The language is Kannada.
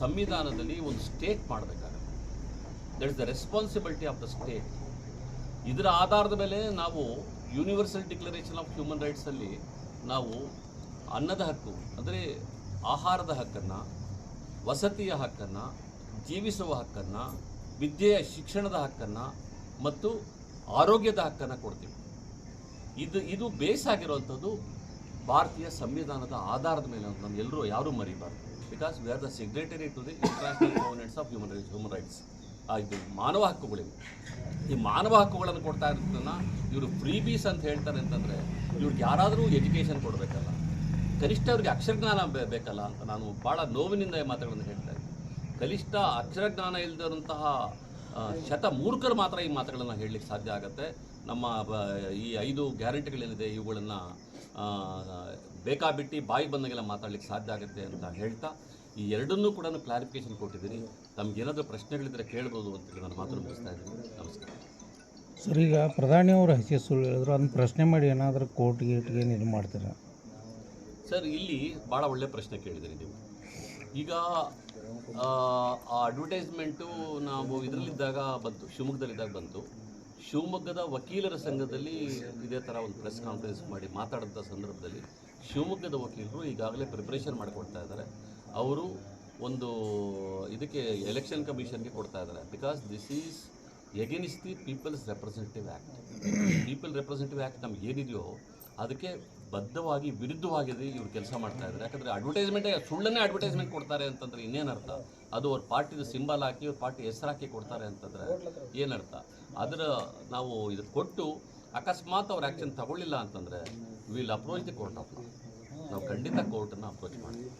ಸಂವಿಧಾನದಲ್ಲಿ ಒಂದು ಸ್ಟೇಟ್ ಮಾಡಬೇಕಾಗುತ್ತೆ. That is the responsibility of the state ಇದರ ಆಧಾರದ ಮೇಲೆ ನಾವು ಯೂನಿವರ್ಸಲ್ ಡಿಕ್ಲರೇಷನ್ ಆಫ್ ಹ್ಯೂಮನ್ ರೈಟ್ಸಲ್ಲಿ ನಾವು ಅನ್ನದ ಹಕ್ಕು, ಅಂದರೆ ಆಹಾರದ ಹಕ್ಕನ್ನು, ವಸತಿಯ ಹಕ್ಕನ್ನು, ಜೀವಿಸುವ ಹಕ್ಕನ್ನು, ವಿದ್ಯೆಯ ಶಿಕ್ಷಣದ ಹಕ್ಕನ್ನು ಮತ್ತು ಆರೋಗ್ಯದ ಹಕ್ಕನ್ನು ಕೊಡ್ತೀವಿ. ಇದು ಇದು ಬೇಸ್ ಆಗಿರುವಂಥದ್ದು ಭಾರತೀಯ ಸಂವಿಧಾನದ ಆಧಾರದ ಮೇಲೆ ಅಂತ ಎಲ್ಲರೂ ಯಾರೂ ಮರಿಬಾರ್ದು. Because we are the secretary to the international governments of human rights human rights ಇದು ಮಾನವ ಹಕ್ಕುಗಳಿವೆ. ಈ ಮಾನವ ಹಕ್ಕುಗಳನ್ನು ಕೊಡ್ತಾ ಇರೋದನ್ನ ಇವರು ಫ್ರೀ ಬೀಸ್ ಅಂತ ಹೇಳ್ತಾರೆ ಅಂತಂದರೆ ಇವ್ರಿಗೆ ಯಾರಾದರೂ ಎಜುಕೇಷನ್ ಕೊಡಬೇಕಲ್ಲ. ಕನಿಷ್ಠ ಅವ್ರಿಗೆ ಅಕ್ಷರಜ್ಞಾನ ಬೇಕಲ್ಲ ಅಂತ ನಾನು ಭಾಳ ನೋವಿನಿಂದ ಮಾತುಗಳನ್ನು ಹೇಳ್ತಾ ಇದ್ದೀನಿ. ಕನಿಷ್ಠ ಅಕ್ಷರಜ್ಞಾನ ಇಲ್ಲದಿರುವಂತಹ ಶತ ಮೂರ್ಖರು ಮಾತ್ರ ಈ ಮಾತುಗಳನ್ನು ಹೇಳಲಿಕ್ಕೆ ಸಾಧ್ಯ ಆಗುತ್ತೆ. ನಮ್ಮ ಈ ಐದು ಗ್ಯಾರಂಟಿಗಳೇನಿದೆ ಇವುಗಳನ್ನು ಬೇಕಾಬಿಟ್ಟು ಬಾಯಿ ಬಂದಾಗೆಲ್ಲ ಮಾತಾಡಲಿಕ್ಕೆ ಸಾಧ್ಯ ಆಗುತ್ತೆ ಅಂತ ಹೇಳ್ತಾ ಈ ಎರಡನ್ನೂ ಕೂಡ ಕ್ಲಾರಿಫಿಕೇಶನ್ ಕೊಟ್ಟಿದ್ದೀನಿ ತಮ್ಗೇನಾದರೂ ಪ್ರಶ್ನೆಗಳಿದ್ದರೆ ಕೇಳ್ಬೋದು ಅಂತೇಳಿ ನಾನು ಮಾತ್ರ ಮುಗಿಸ್ತಾ ಇದ್ದೀನಿ. ನಮಸ್ಕಾರ. ಸರ್ ಈಗ ಪ್ರಧಾನಿಯವರು ಹೆಸರು ಸುಳ್ಳು ಹೇಳಿದ್ರು ಅದನ್ನು ಪ್ರಶ್ನೆ ಮಾಡಿ ಏನಾದರೂ ಕೋರ್ಟ್ ಏನು ಇದು ಮಾಡ್ತೀರಾ? ಸರ್ ಇಲ್ಲಿ ಭಾಳ ಒಳ್ಳೆ ಪ್ರಶ್ನೆ ಕೇಳಿದಿರಿ ನೀವು. ಈಗ ಆ, ಅಡ್ವರ್ಟೈಸ್ಮೆಂಟು ನಾವು ಇದರಲ್ಲಿದ್ದಾಗ ಬಂತು ಶಿವಮೊಗ್ಗದಲ್ಲಿದ್ದಾಗ ಬಂತು. ಶಿವಮೊಗ್ಗದ ವಕೀಲರ ಸಂಘದಲ್ಲಿ ಇದೇ ಥರ ಒಂದು ಪ್ರೆಸ್ ಕಾನ್ಫರೆನ್ಸ್ ಮಾಡಿ ಮಾತಾಡಿದ ಸಂದರ್ಭದಲ್ಲಿ ಶಿವಮೊಗ್ಗದ ವಕೀಲರು ಈಗಾಗಲೇ ಪ್ರಿಪ್ರೇಷನ್ ಮಾಡಿಕೊಡ್ತಾ ಇದ್ದಾರೆ. ಅವರು ಒಂದು ಇದಕ್ಕೆ ಎಲೆಕ್ಷನ್ ಕಮಿಷನ್ಗೆ ಕೊಡ್ತಾ ಇದ್ದಾರೆ. Because this is against the people's representative act people representative act ನಮ್ಗೆ ಏನಿದೆಯೋ ಅದಕ್ಕೆ ಬದ್ಧವಾಗಿ ವಿರುದ್ಧವಾಗಿದೆ ಇವ್ರು ಕೆಲಸ ಮಾಡ್ತಾ ಇದ್ದಾರೆ ಯಾಕಂದರೆ ಅಡ್ವರ್ಟೈಸ್ಮೆಂಟೇ ಸುಳ್ಳನ್ನೇ ಅಡ್ವರ್ಟೈಸ್ಮೆಂಟ್ ಕೊಡ್ತಾರೆ ಅಂತಂದ್ರೆ ಇನ್ನೇನರ್ಥ ಅದು ಅವ್ರ ಪಾರ್ಟಿದ ಸಿಂಬಲ್ ಹಾಕಿ ಅವ್ರ ಪಾರ್ಟಿ ಹೆಸರು ಹಾಕಿ ಕೊಡ್ತಾರೆ ಅಂತಂದರೆ ಏನರ್ಥ ಅದರ ನಾವು ಇದು ಕೊಟ್ಟು ಅಕಸ್ಮಾತ್ ಅವ್ರು ಆ್ಯಕ್ಷನ್ ತಗೊಳ್ಳಿಲ್ಲ ಅಂತಂದರೆ will approach the court of ನಾವು ಖಂಡಿತ ಕೋರ್ಟನ್ನು ಅಪ್ರೋಚ್ ಮಾಡ್ತೀವಿ.